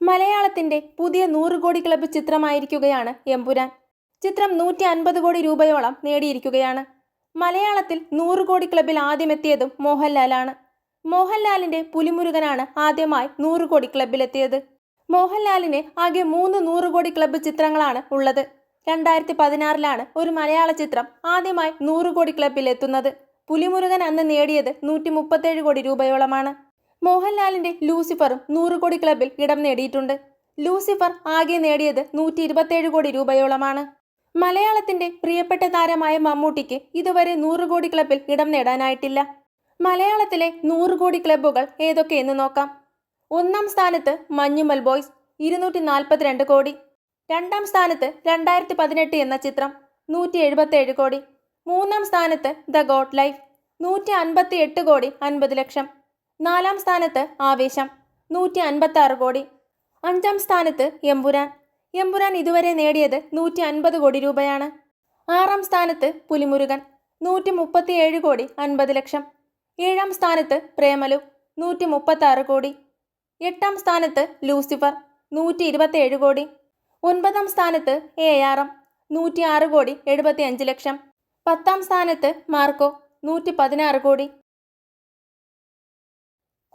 മലയാളത്തിന്റെ പുതിയ നൂറ് കോടി ക്ലബ് ചിത്രമായിരിക്കുകയാണ് എമ്പുരാൻ. ചിത്രം നൂറ്റി അൻപത് കോടി രൂപയോളം നേടിയിരിക്കുകയാണ്. മലയാളത്തിൽ നൂറ് കോടി ക്ലബിൽ ആദ്യമെത്തിയതും മോഹൻലാലാണ്. മോഹൻലാലിന്റെ പുലിമുരുകനാണ് ആദ്യമായി നൂറ് കോടി ക്ലബിലെത്തിയത്. മോഹൻലാലിന് ആകെ മൂന്ന് നൂറ് കോടി ക്ലബ് ചിത്രങ്ങളാണ് ഉള്ളത്. രണ്ടായിരത്തി പതിനാറിലാണ് ഒരു മലയാള ചിത്രം ആദ്യമായി നൂറ് കോടി ക്ലബ്ബിൽ എത്തുന്നത് പുലിമുരുകൻ അന്ന് നേടിയത് നൂറ്റി മുപ്പത്തേഴ് കോടി രൂപയോളമാണ്. മോഹൻലാലിന്റെ ലൂസിഫറും നൂറ് കോടി ക്ലബിൽ ഇടം നേടിയിട്ടുണ്ട്. ലൂസിഫർ ആകെ നേടിയത് നൂറ്റി ഇരുപത്തേഴ് കോടി രൂപയോളമാണ്. മലയാളത്തിന്റെ പ്രിയപ്പെട്ട താരമായ മമ്മൂട്ടിക്ക് ഇതുവരെ നൂറ് കോടി ക്ലബിൽ ഇടം നേടാനായിട്ടില്ല. മലയാളത്തിലെ നൂറ് കോടി ക്ലബ്ബുകൾ ഏതൊക്കെയെന്ന് നോക്കാം. ഒന്നാം സ്ഥാനത്ത് മഞ്ഞുമൽ ബോയ്സ് ഇരുന്നൂറ്റി നാൽപ്പത്തിരണ്ട് കോടി. രണ്ടാം സ്ഥാനത്ത് രണ്ടായിരത്തി പതിനെട്ട് എന്ന ചിത്രം നൂറ്റി എഴുപത്തേഴ് കോടി. മൂന്നാം സ്ഥാനത്ത് ദ ഗോഡ് ലൈഫ് നൂറ്റി അൻപത്തി എട്ട് കോടി അൻപത് ലക്ഷം. നാലാം സ്ഥാനത്ത് ആവേശം നൂറ്റി അൻപത്തി ആറ് കോടി. അഞ്ചാം സ്ഥാനത്ത് എമ്പുരാൻ. എമ്പുരാൻ ഇതുവരെ നേടിയത് നൂറ്റി അൻപത് കോടി രൂപയാണ്. ആറാം സ്ഥാനത്ത് പുലിമുരുകൻ നൂറ്റി മുപ്പത്തി ഏഴ് കോടി അൻപത് ലക്ഷം. ഏഴാം സ്ഥാനത്ത് പ്രേമലു നൂറ്റി മുപ്പത്തി ആറ് കോടി. എട്ടാം സ്ഥാനത്ത് ലൂസിഫർ നൂറ്റി ഇരുപത്തിയേഴ് കോടി. ഒൻപതാം സ്ഥാനത്ത് എ ആർ എം നൂറ്റി ആറ് കോടി എഴുപത്തി അഞ്ച് ലക്ഷം. പത്താം സ്ഥാനത്ത് മാർക്കോ നൂറ്റി പതിനാറ് കോടി.